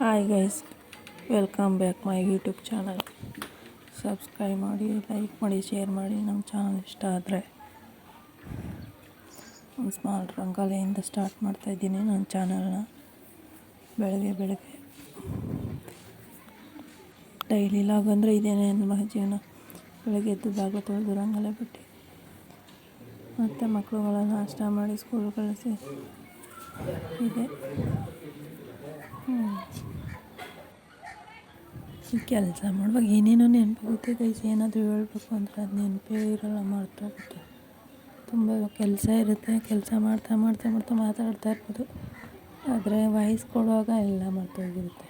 Hi guys welcome back my YouTube channel subscribe ಮಾಡಿ like ಮಾಡಿ share ಮಾಡಿ. ನಮ್ಮ ಚಾನಲ್ ಇಷ್ಟ ಆದರೆ ಒಂದು ಸ್ಮಾಲ್ ರಂಗೋಲಿಯಿಂದ ಸ್ಟಾರ್ಟ್ ಮಾಡ್ತಾಯಿದ್ದೀನಿ ನನ್ನ ಚಾನಲ್ನ ಬೆಳಗ್ಗೆ ಬೆಳಗ್ಗೆ. ಡೈಲಿ ಲಾಗ್ ಅಂದರೆ ಇದೇನೇ ನಮ್ಮ ಜೀವನ. ಬೆಳಗ್ಗೆ ಎದ್ದು ಬಾಗಿಲು ತೊಳೆದು ರಂಗೋಲೆ ಬಿಟ್ಟು ಮತ್ತು ಮಕ್ಕಳುಗಳನ್ನು ನಾಷ್ಟ ಮಾಡಿ ಸ್ಕೂಲ್ ಕಳಿಸಿ ಇದೆ. ಕೆಲಸ ಮಾಡುವಾಗ ಏನೇನೋ ನೆನಪಾಗುತ್ತೆ ಗೈಸ್ ಏನಾದರೂ ಹೇಳಬೇಕು ಅಂದರೆ ಅದು ನೆನಪೇ ಇರೋಲ್ಲ, ಮರ್ತೋಗುತ್ತೆ. ತುಂಬ ಕೆಲಸ ಇರುತ್ತೆ, ಕೆಲಸ ಮಾಡ್ತಾ ಮಾಡ್ತಾ ಮಾಡ್ತಾ ಮಾತಾಡ್ತಾ ಇರ್ಬೋದು. ಆದರೆ ವಾಯ್ಸ್ ಕೊಡುವಾಗ ಎಲ್ಲ ಮರ್ತೋಗಿರುತ್ತೆ.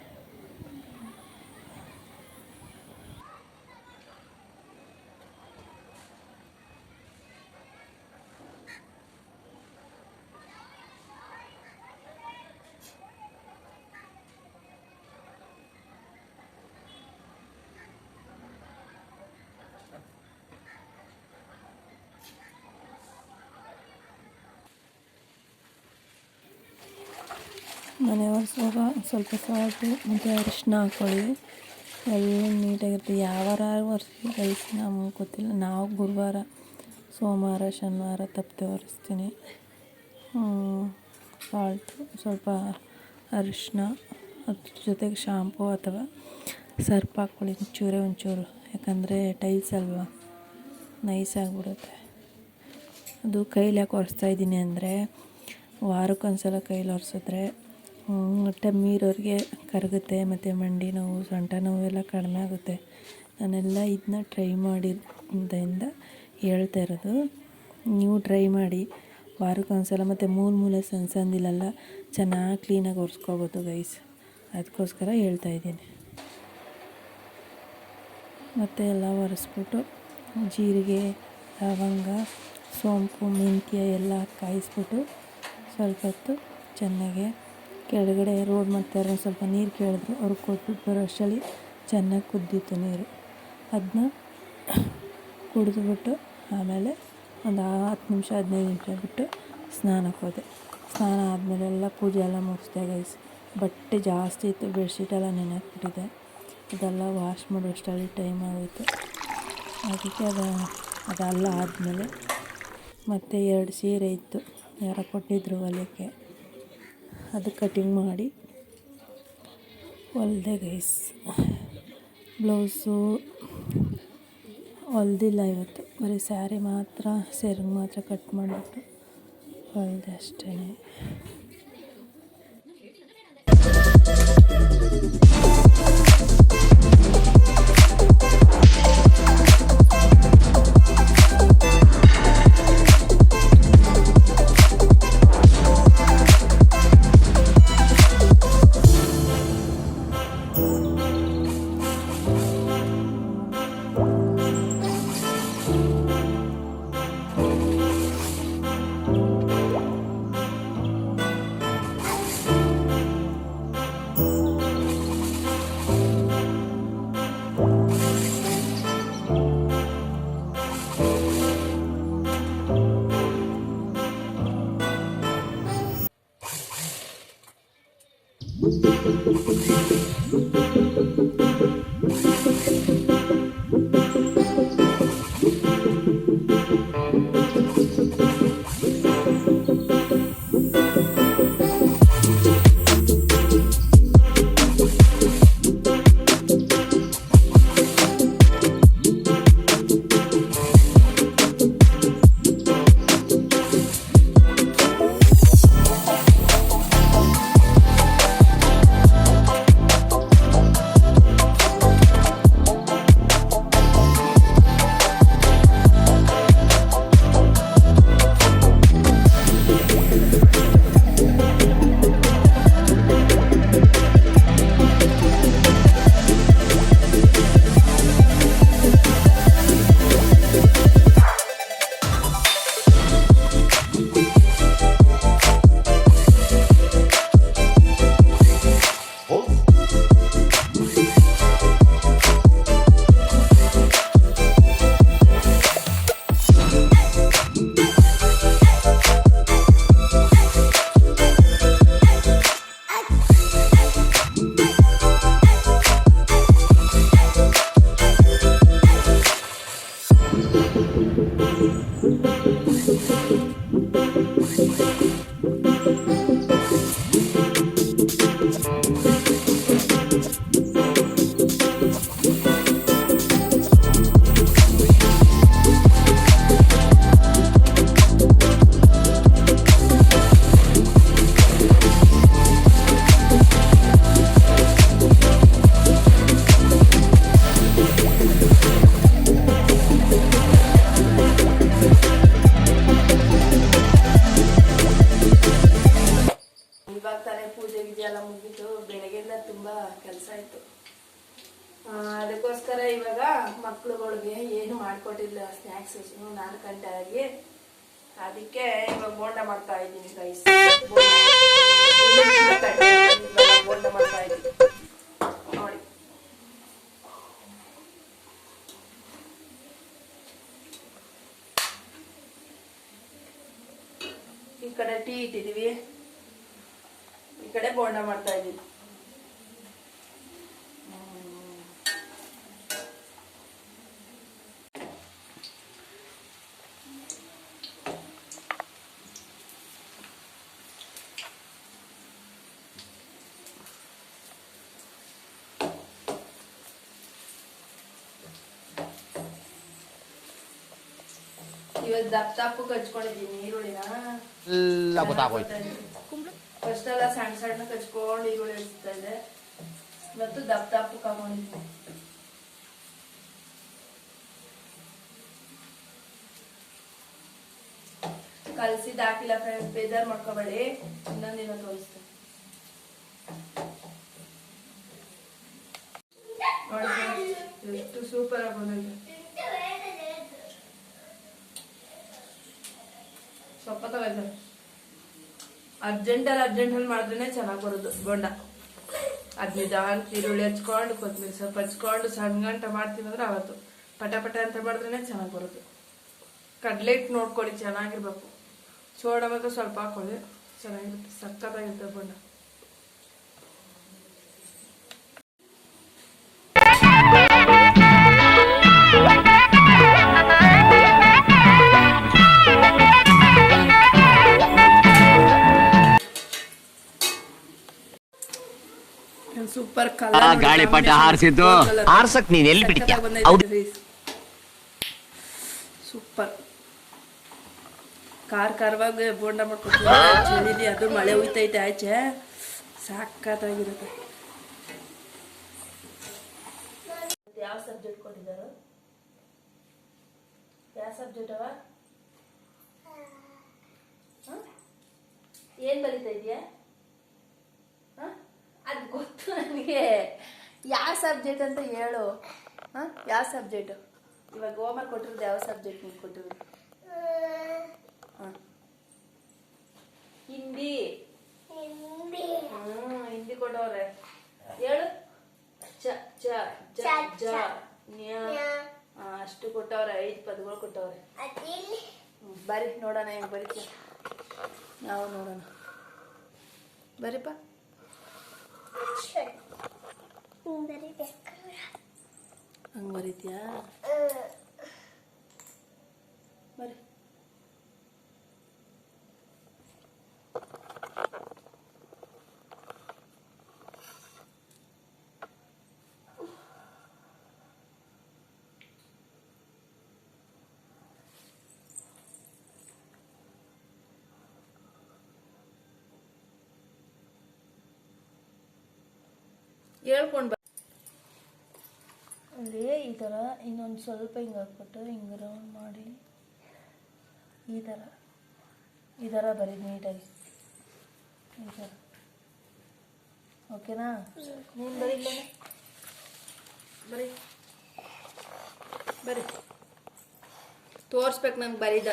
ಮನೆ ಒರೆಸುವಾಗ ಸ್ವಲ್ಪ ಸಾಲ್ಟು, ಮತ್ತು ಅರಿಶಿನ ಹಾಕ್ಕೊಳ್ಳಿ ಎಲ್ಲ ನೀಟಾಗಿರುತ್ತೆ. ಯಾವ ಒರೆಸಿ ರೈಸ್ ನಮ್ಗೆ ಗೊತ್ತಿಲ್ಲ. ನಾವು ಗುರುವಾರ, ಸೋಮವಾರ, ಶನಿವಾರ ತಪ್ಪದೆ ಒರೆಸ್ತೀನಿ. ಸಾಲ್ಟು, ಸ್ವಲ್ಪ ಅರಿಶಿನ ಅದ್ರ ಜೊತೆಗೆ ಶಾಂಪು ಅಥವಾ ಸರ್ಪ್ ಹಾಕ್ಕೊಳ್ಳಿ. ಒಂಚೂರೇ, ಒಂಚೂರು. ಯಾಕಂದರೆ ಟೈಲ್ಸ್ ಅಲ್ವಾ, ನೈಸ್ ಆಗಿಬಿಡುತ್ತೆ. ಅದು ಕೈಲಿ ಯಾಕೆ ಒರೆಸ್ತಾ ಇದ್ದೀನಿ ಅಂದರೆ, ವಾರಕ್ಕೊಂದ್ಸಲ ಕೈಲಿ ಒರೆಸಿದ್ರೆ ಹೊಟ್ಟೆ ಇರೋರಿಗೆ ಕರಗುತ್ತೆ, ಮತ್ತು ಮಂಡಿ ನೋವು, ಸೊಂಟ ನೋವು ಎಲ್ಲ ಕಡಿಮೆ ಆಗುತ್ತೆ. ನಾನೆಲ್ಲ ಇದನ್ನ ಟ್ರೈ ಮಾಡಿದ್ದರಿಂದ ಹೇಳ್ತಾ ಇರೋದು. ನೀವು ಟ್ರೈ ಮಾಡಿ. ವಾರಕ್ಕೊಂದ್ಸಲ ಮತ್ತು ಮೂರು ಮೂಲೆ ಸಣ್ಣ ಚೆನ್ನಾಗಿ ಕ್ಲೀನಾಗಿ ಒರೆಸ್ಕೋಬೋದು ಗೈಸ್ ಅದಕ್ಕೋಸ್ಕರ ಹೇಳ್ತಾ ಇದ್ದೀನಿ. ಮತ್ತು ಎಲ್ಲ ಒರೆಸ್ಬಿಟ್ಟು ಜೀರಿಗೆ, ಲವಂಗ, ಸೋಂಪು, ಮೆಂತ್ಯ ಎಲ್ಲ ಕಾಯಿಸ್ಬಿಟ್ಟು ಸ್ವಲ್ಪ ಹೊತ್ತು ಚೆನ್ನಾಗೆ ಕೆಳಗಡೆ ರೋಡ್ ಮಾಡ್ತಾರೆ ಸ್ವಲ್ಪ ನೀರು ಕೇಳಿದ್ರು. ಅವ್ರಿಗೆ ಕೊಟ್ಬಿಟ್ಟು ಬರೋ ಅಷ್ಟರಲ್ಲಿ ಚೆನ್ನಾಗಿ ಕುದ್ದಿತ್ತು ನೀರು. ಅದನ್ನ ಕುಡಿದ್ಬಿಟ್ಟು ಆಮೇಲೆ ಒಂದು ಹತ್ತು ನಿಮಿಷ, ಹದಿನೈದು ನಿಮಿಷ ಬಿಟ್ಟು ಸ್ನಾನಕ್ಕೆ ಹೋದೆ. ಸ್ನಾನ ಆದಮೇಲೆ ಎಲ್ಲ ಪೂಜೆ ಎಲ್ಲ ಮುಗಿಸ್ದೆ ಗೈಸ್ ಬಟ್ಟೆ ಜಾಸ್ತಿ ಇತ್ತು ಬೆಡ್ಶೀಟೆಲ್ಲ ನೆನೆಹಾಕ್ಬಿಟ್ಟಿದ್ದೆ ಅದೆಲ್ಲ ವಾಶ್ ಮಾಡೋಷ್ಟರಲ್ಲಿ ಟೈಮ್ ಆಗೋಯ್ತು. ಅದಕ್ಕೆ ಅದು, ಅದೆಲ್ಲ ಆದಮೇಲೆ ಮತ್ತು ಎರಡು ಸೀರೆ ಇತ್ತು. ಯಾರೋ ಕೊಟ್ಟಿದ್ದರು ಹೊಲಿಯೋಕ್ಕೆ. ಅದು ಕಟಿಂಗ್ ಮಾಡಿ ಹೊಲ್ದೆ ಗೈಸ್ ಬ್ಲೌಸು ಹೊಲ್ದಿಲ್ಲ ಇವತ್ತು. ಬರೀ ಸ್ಯಾರಿ ಮಾತ್ರ ಸೆರಗು ಮಾತ್ರ ಕಟ್ ಮಾಡಿಬಿಟ್ಟು ಹೊಲ್ದೆ ಅಷ್ಟೇ ಅದಕ್ಕೋಸ್ಕರ ಇವಾಗ ಮಕ್ಳುಗಳಿಗೆ ಏನು ಮಾಡಿಕೊಟ್ಟಿಲ್ಲ ಸ್ನ್ಯಾಕ್ಸ್ ನಾಲ್ಕು ಗಂಟೆ ಆಗಿ ಅದಕ್ಕೆ ಇವಾಗ ಬೋಂಡ ಮಾಡ್ತಾ ಇದ್ದೀನಿ ರೈಸ್ ಬೋಂಡ ಮಾಡ್ತಾ ಇದ್ದೀನಿ. ನೋಡಿ. ಈ ಕಡೆ ಟೀ ಇಟ್ಟಿದ್ದೀವಿ. ಈ ಕಡೆ ಬೋಂಡ ಮಾಡ್ತಾ ಇದ್ದೀವಿ ಇವತ್ತು ದಪ್ಪ ದಪ್ಪಕ್ಕೆ ಹಚ್ಕೊಂಡಿದ್ದೀನಿ ಈರುಳ್ಳಿನ. ಎಲ್ಲ ಗೊತ್ತಾಗೋಯ್ತು. ಫಸ್ಟ್ ಎಲ್ಲ ಸಣ್ಣ ಸಣ್ಣ ಕಚ್ಕೊಂಡು ಈರುಳ್ಳಿ ಇರ್ತಾ ಇದೆ ಇವತ್ತು ದಪ್ಪ ದಪ್ಪ ಹಾಕೊಂಡಿದ್ದೀನಿ ಕಲಸಿದ ಹಾಕಿಲ್ಲ ಫ್ರೆಂಡ್ಸ್ ಬೇದರ್ ಮಾಡ್ಕೋಬೇಡಿ. ಇನ್ನೊಂದಿನ ತೋರಿಸ್ತೀನಿ. ನೋಡಿ ಎಷ್ಟು ಸೂಪರ್ ಆಗಿ ಬಂದಿದೆ. ತಗೋಯ್ತಾರೆ ಅರ್ಜೆಂಟಲ್ಲಿ ಅರ್ಜೆಂಟಲ್ಲಿ ಮಾಡಿದ್ರೆ ಚೆನ್ನಾಗಿ ಬರೋದು ಬೋಂಡ. ಅದು ನಿಧಾನ ಈರುಳ್ಳಿ ಹಚ್ಕೊಂಡು ಕೊತ್ತಂಬರಿ ಸ್ವಲ್ಪ ಹಚ್ಕೊಂಡು, ಸಣ್ಣ ಗಂಟ ಮಾಡ್ತೀನಿ ಅಂದ್ರೆ ಅವತ್ತು. ಪಟ ಪಟ ಅಂತ ಮಾಡಿದ್ರೆ ಚೆನ್ನಾಗಿ ಬರೋದು. ಕಡಲೆ ಇಟ್ಟು ನೋಡ್ಕೊಳ್ಳಿ, ಚೆನ್ನಾಗಿರ್ಬೇಕು. ಸೋಡ ಮಾತ್ರ ಸ್ವಲ್ಪ ಹಾಕೊಳ್ಳಿ ಚೆನ್ನಾಗಿರುತ್ತೆ, ಸಕ್ಕತ್ತಾಗಿರುತ್ತೆ ಬೋಂಡ. ಸೂಪರ್ ಆ ಗಾಳಿಪಟ ಹಾರಿಸಿದ್ದು. ಹಾರ್ಸಕ್ ನೀನ್ ಎಲ್ಲಿ ಬಿಟ್ಟಿದ್ಯಾ? ಹೌದು. ಸೂಪರ್. ಕಾರ್ ಕಾರ್ವಾಗ ಬೋಂಡ ಮಾಡ್ಕೊತೀವಿ ಚಳಿಲಿ ಅದು ಮಳೆ ಹುಯ್ತೈತೆ ಆಚೆ. ಸಾಕಾಗಿರುತ್ತೆ ಯಾವ ಸಬ್ಜೆಕ್ಟ್ ಕೊಟ್ಟಿದ್ದಾರೆ? ಯಾವ ಸಬ್ಜೆಕ್ಟ್ ಅವ? ಏನ್ ಬರೀತಾ ಇದೆಯಾ? ಯಾವ ಸಬ್ಜೆಕ್ಟ್ ಅಂತ ಹೇಳು. ಹಾಂ? ಯಾವ ಸಬ್ಜೆಕ್ಟು? ಇವಾಗ ಹೋಮ್ವರ್ಕ್ ಕೊಟ್ಟಿರೋದು ಯಾವ ಸಬ್ಜೆಕ್ಟ್ ನೀವು ಕೊಟ್ಟಿರೋದು? ಹಾಂ. ಹಿಂದಿ. ಹ್ಞೂ ಹಿಂದಿ ಕೊಟ್ಟವ್ರೆ ಹೇಳು. ಚ ಚ ಜ ಜ ನ್ಯ. ಅಷ್ಟು ಕೊಟ್ಟವ್ರೆ ಐದು ಪದಗಳು ಕೊಟ್ಟವ್ರೆ. ಬರಿ ನೋಡೋಣ ಹೆಂಗೆ ಬರೀತೀಯ ನಾವು ನೋಡೋಣ. ಬರೀಪ್ಪ ಹಂಗೆ ಬರೀತೀಯಾ ಬರ್ರಿ. ಹೇಳ್ಕೊಂಡು ಥರ ಇನ್ನೊಂದು ಸ್ವಲ್ಪ ಹಿಂಗೆ ಹಾಕ್ಬಿಟ್ಟು ಹಿಂಗೆ ರೌಂಡ್ ಮಾಡಿ ಈ ಥರ ಈ ಥರ ಬರೀ ನೀಟಾಗಿ. ಈ ಥರ ಓಕೆನಾ ನೀನು ಬರೀಲ್ಲ ಬರೀ. ಬರೀ. ತೋರಿಸ್ಬೇಕು ನಂಗೆ ಬರೀದ.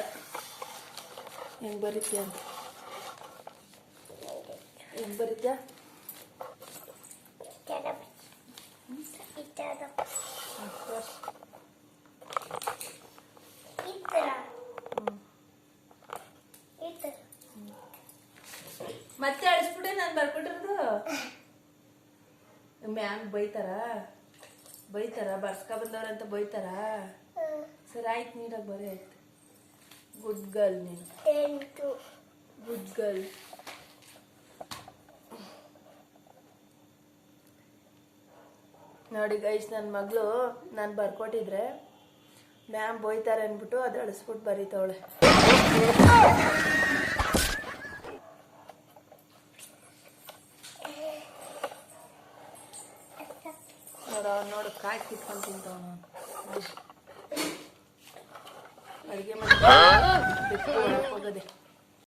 ಹೆಂಗೆ ಬರೀತೀಯ ಅಂತ. ಹೆಂಗೆ ಬರೀತ್ಯಾ? ಮತ್ತೆ ಅಳಿಸ್ಬಿಟ್ಟೆ ನಾನು ಬರ್ಕೊಟ್ಟಿರೋದು. ಮ್ಯಾಮ್ ಬೈತಾರ? ಬೈತಾರ? ಬರ್ಸ್ಕ ಬಂದವ್ರಂತ ಬೈತಾರ? ಸರಿ ಆಯ್ತು ನೀರಾಗ ಬರೀ. ಆಯ್ತು ಗುಡ್ ಗರ್ಲ್ ನೀನು. Good girl. ನೋಡಿ ಗೈಸ್ ನನ್ನ ಮಗಳು ನಾನು ಬರ್ಕೊಟ್ಟಿದ್ರೆ ಮ್ಯಾಮ್ ಬೈತಾರೆ ಅಂದ್ಬಿಟ್ಟು ಅದು ಅಳಿಸ್ಬಿಟ್ಟು ಬರೀತಾವಳೆ.